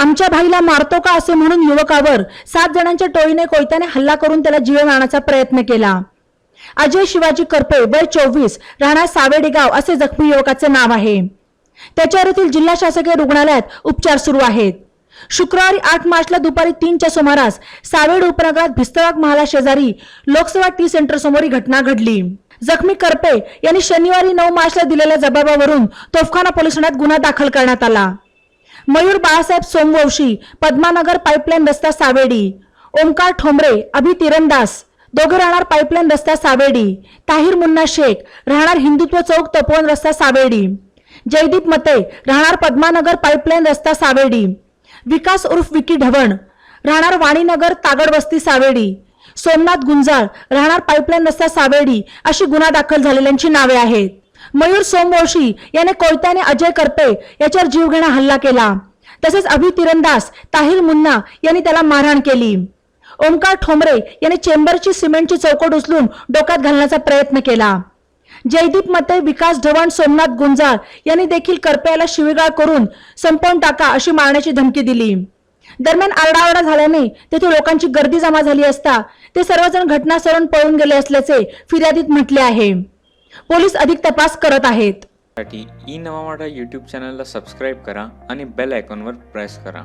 आमच्या भाईला मारतो का असे म्हणून युवकावर सात जणांच्या टोळीने कोयत्याने हल्ला करून त्याला जीव मारण्याचा प्रयत्न केला. अजय शिवाजी करपे वय चोवीस राहणार सावेडेगाव असे जखमी युवकाचे नाव आहे. त्याच्यावर येथील जिल्हा शासकीय रुग्णालयात उपचार सुरू आहेत. शुक्रवारी आठ मार्चला दुपारी तीनच्या सुमारास सावेड उपनगरात भिस्तवाग महाला शेजारी लोकसभा टी सेंटर समोर ही घटना घडली. जखमी करपे यांनी शनिवारी नऊ मार्चला दिलेल्या जबाबावरून तोफखाना पोलीस ठाण्यात गुन्हा दाखल करण्यात आला. मयूर बाळासाहेब सोमवंशी पद्मानगर पाईपलाईन रस्ता सावेडी ओमकार ठोंबरे अभि तिरंदास दोघे राहणार पाईपलाईन रस्ता सावेडी ताहिर मुन्ना शेख राहणार हिंदुत्व चौक तपोवन रस्ता सावेडी जयदीप मते राहणार पद्मानगर पाईपलाईन रस्ता सावेडी विकास उर्फ विकी ढवण राहणार वाणीनगर तागड वस्ती सावेडी सोमनाथ गुंजाळ राहणार पाईपलाईन रस्ता सावेडी अशी गुन्हा दाखल झालेल्यांची नावे आहेत. मयूर सोमवंशी याने कोयत्याने अजय करपे याच्यावर जीवघेणा हल्ला केला. तसेच अभि तिरंदास ताहिर मुन्ना यांनी त्याला मारहाण केली. ओमकार ठोंबरे याने चेंबरची सिमेंटची चौकट उचलून डोक्यात घालण्याचा प्रयत्न केला. जयदीप मते विकास ढवण सोमनाथ गुंजाळ यांनी देखील करपे याला शिवीगाळ करून संपवून टाका अशी मारण्याची धमकी दिली. दरम्यान आरडाओरडा झाल्याने तेथे लोकांची गर्दी जमा झाली असता ते सर्वजण घटनास्थळावरून पळून गेले असल्याचे फिर्यादीत म्हटले आहे. पोलीस अधिक तपास करत आहेत. साठी ई नवा मराठा यूट्यूब चॅनलला सबस्क्राईब करा आणि बेल आयकॉनवर प्रेस करा.